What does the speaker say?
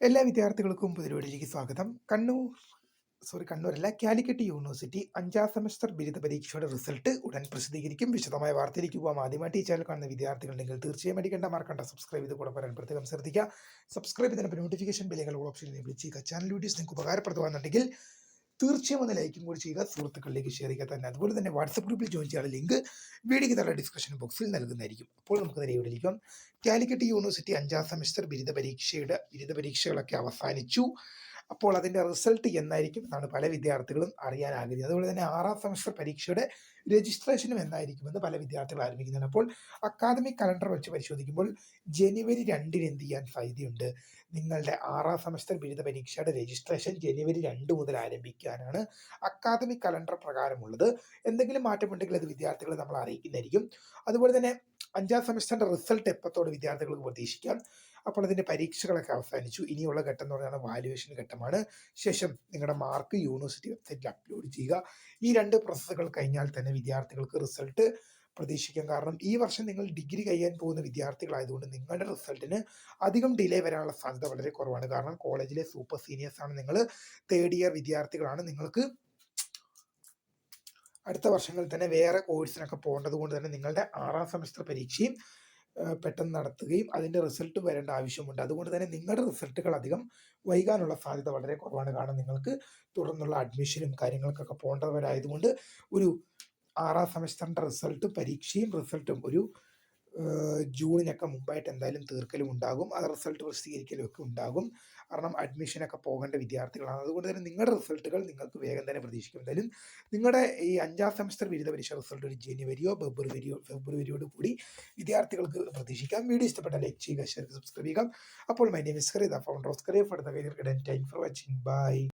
എല്ലാ വിദ്യാർത്ഥികൾക്കും പുതിയൊരുവിലേക്ക് സ്വാഗതം. കണ്ണൂർ സോറി കണ്ണൂരല്ല കാലിക്കറ്റ് യൂണിവേഴ്സിറ്റി അഞ്ചാം സെമസ്റ്റർ ബിരുദ പരീക്ഷയുടെ റിസൾട്ട് ഉടൻ പ്രസിദ്ധീകരിക്കും. വിശദമായ വാർത്തയിലേക്ക് പോകാം ആദ്യമായിട്ട് ഈ ചാനൽ കാണുന്ന വിദ്യാർത്ഥികളുണ്ടെങ്കിൽ തീർച്ചയായും അടിക്കേണ്ട മാർക്കണ്ട സബ്സ്ക്രൈബ് ചെയ്ത് കൂടെ വരാൻ പ്രത്യേകം ശ്രദ്ധിക്കുക. സബ്സ്ക്രൈബ് ചെയ്തതിന് നോട്ടിഫിക്കേഷൻ ബില്ലുകൾ ഓപ്ഷൻ വിളിച്ചേക്കുക ചാനൽ വീഡിയോസ് നിങ്ങൾക്ക് ഉപകാരപ്രദമാണെന്നുണ്ടെങ്കിൽ തീർച്ചയായും ഒന്ന് ലൈക്കും കൂടി ചെയ്യുക സുഹൃത്തുക്കളിലേക്ക് ഷെയർ ചെയ്യുക തന്നെ. അതുപോലെ തന്നെ വാട്സപ്പ് ഗ്രൂപ്പിൽ ജോയിൻ ചെയ്യാനുള്ള ലിങ്ക് വീഡിയോയ്ക്ക് താഴെ ഡിസ്ക്രിപ്ഷൻ ബോക്സിൽ നൽകുന്നതായിരിക്കും. അപ്പോൾ നമുക്ക് നേരെ വിളിക്കാം കാലിക്കറ്റ് യൂണിവേഴ്സിറ്റി അഞ്ചാം സെമസ്റ്റർ ബിരുദ പരീക്ഷയുടെ ബിരുദ പരീക്ഷകളൊക്കെ അവസാനിച്ചു. അപ്പോൾ അതിന്റെ റിസൾട്ട് എന്നായിരിക്കും എന്നാണ് പല വിദ്യാർത്ഥികളും അറിയാൻ ആഗ്രഹിക്കുന്നത്. അതുപോലെ തന്നെ ആറാം സെമസ്റ്റർ പരീക്ഷയുടെ രജിസ്ട്രേഷനും എന്നായിരിക്കുമെന്ന് പല വിദ്യാർത്ഥികൾ ആരംഭിക്കുന്നുണ്ട് അപ്പോൾ അക്കാദമിക് കലണ്ടർ വെച്ച് പരിശോധിക്കുമ്പോൾ ജനുവരി രണ്ടിന് എന്ത് ചെയ്യാൻ സാധ്യതയുണ്ട്? നിങ്ങളുടെ ആറാം സെമസ്റ്റർ ബിരുദ പരീക്ഷയുടെ രജിസ്ട്രേഷൻ ജനുവരി രണ്ട് മുതൽ ആരംഭിക്കാനാണ് അക്കാദമിക് കലണ്ടർ പ്രകാരമുള്ളത്. എന്തെങ്കിലും മാറ്റമുണ്ടെങ്കിൽ അത് വിദ്യാർത്ഥികളെ നമ്മൾ അറിയിക്കുന്നതായിരിക്കും. അതുപോലെ തന്നെ അഞ്ചാം സെമസ്റ്ററിന്റെ റിസൾട്ട് എപ്പത്തോടെ വിദ്യാർത്ഥികൾക്ക് പ്രതീക്ഷിക്കാം? അപ്പോൾ അതിന്റെ പരീക്ഷകളൊക്കെ അവസാനിച്ചു. ഇനിയുള്ള ഘട്ടം എന്ന് പറയുന്നത് വാല്യുവേഷൻ ഘട്ടമാണ്. ശേഷം നിങ്ങളുടെ മാർക്ക് യൂണിവേഴ്സിറ്റി വെബ്സൈറ്റിൽ അപ്ലോഡ് ചെയ്യുക. ഈ രണ്ട് പ്രോസസ്സുകൾ കഴിഞ്ഞാൽ തന്നെ വിദ്യാർത്ഥികൾക്ക് റിസൾട്ട് പ്രതീക്ഷിക്കാം കാരണം ഈ വർഷം നിങ്ങൾ ഡിഗ്രി കഴിയാൻ പോകുന്ന വിദ്യാർത്ഥികളായതുകൊണ്ട് നിങ്ങളുടെ റിസൾട്ടിന് അധികം ഡിലേ വരാനുള്ള സാധ്യത വളരെ കുറവാണ്. കാരണം കോളേജിലെ സൂപ്പർ സീനിയേഴ്സ് ആണ് നിങ്ങൾ. തേർഡ് ഇയർ വിദ്യാർത്ഥികളാണ് നിങ്ങൾക്ക് അടുത്ത വർഷങ്ങളിൽ തന്നെ വേറെ കോഴ്സിനൊക്കെ പോകേണ്ടത് കൊണ്ട് തന്നെ നിങ്ങളുടെ ആറാം സെമസ്റ്റർ പരീക്ഷയും പെട്ടെന്ന് നടത്തുകയും അതിന്റെ റിസൾട്ട് വരേണ്ട ആവശ്യമുണ്ട്. അതുകൊണ്ട് തന്നെ നിങ്ങളുടെ റിസൾട്ടുകൾ അധികം വൈകാനുള്ള സാധ്യത വളരെ കുറവാണ്. കാരണം നിങ്ങൾക്ക് തുടർന്നുള്ള അഡ്മിഷനും കാര്യങ്ങൾക്കൊക്കെ പോകേണ്ടവരായതുകൊണ്ട് ഒരു ആറാം സെമസ്റ്ററിന്റെ റിസൾട്ട് പരീക്ഷയും റിസൾട്ടും ഒരു ജൂണിനൊക്കെ മുമ്പായിട്ട് എന്തായാലും തീർക്കലും ഉണ്ടാകും. ആ റിസൾട്ട് പ്രസിദ്ധീകരിക്കലും ഒക്കെ ഉണ്ടാകും. കാരണം അഡ്മിഷനൊക്കെ പോകേണ്ട വിദ്യാർത്ഥികളാണ്. അതുകൊണ്ട് തന്നെ നിങ്ങളുടെ റിസൾട്ടുകൾ നിങ്ങൾക്ക് വേഗം തന്നെ പ്രതീക്ഷിക്കും. എന്തായാലും നിങ്ങളുടെ ഈ അഞ്ചാം സെമസ്റ്റർ ബിരുദ പരീക്ഷ റിസൾട്ട് ഒരു ജനുവരിയോ ഫെബ്രുവരിയോ ഫെബ്രുവരിയോട് കൂടി വിദ്യാർത്ഥികൾക്ക് പ്രതീക്ഷിക്കാം. വീഡിയോ ഇഷ്ടപ്പെട്ട ലൈക്ക് ചെയ്യുക ഷെയർ സബ്സ്ക്രൈബ് ചെയ്യുക. അപ്പോൾ my name is Kariya founder of Skary for the career time for watching bye